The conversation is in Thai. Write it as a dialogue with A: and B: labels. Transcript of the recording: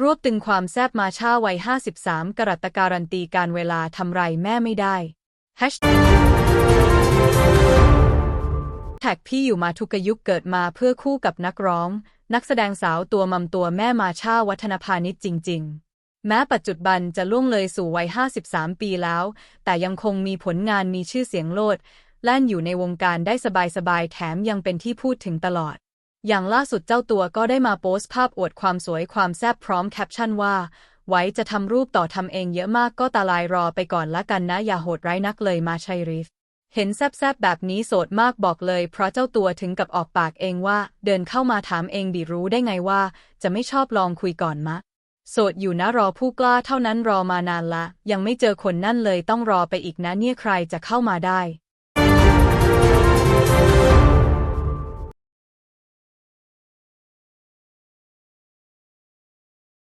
A: รวบตึงความแซบมาช่าวัย 53 กรัตการันตีการเวลาทำไรแม่ไม่ได้แท็กพี่อยู่มาทุกยุคเกิดมาเพื่อคู่กับนักร้อง นักแสดงสาวตัวมัมตัวแม่มาช่าวัฒนพาณิชย์จริง ๆ แม้ปัจจุบันจะล่วงเลยสู่วัย 53 ปีแล้ว แต่ยังคงมีผลงานมีชื่อเสียงโลด แล่นอยู่ในวงการได้สบายๆ แถมยังเป็นที่พูดถึงตลอด อย่างล่าสุดเจ้าตัวก็ได้มาโพสต์ภาพอวดความสวยความแซ่บพร้อมแคปชั่นว่า ไว้จะทำรูปต่อทำเองเยอะมากก็ตาลายรอไปก่อนละกันนะ อย่าโหดร้ายนักเลยมาชัยริฟ เห็นแซบๆแบบนี้โสดมากบอกเลย เพราะเจ้าตัวถึงกับออกปากเองว่า เดินเข้ามาถามเองดิรู้ได้ไงว่า จะไม่ชอบลองคุยก่อนมะ โสดอยู่นะรอผู้กล้าเท่านั้นรอมานานละ ยังไม่เจอคนนั่นเลยต้องรอไปอีกนะเนี่ยใครจะเข้ามาได้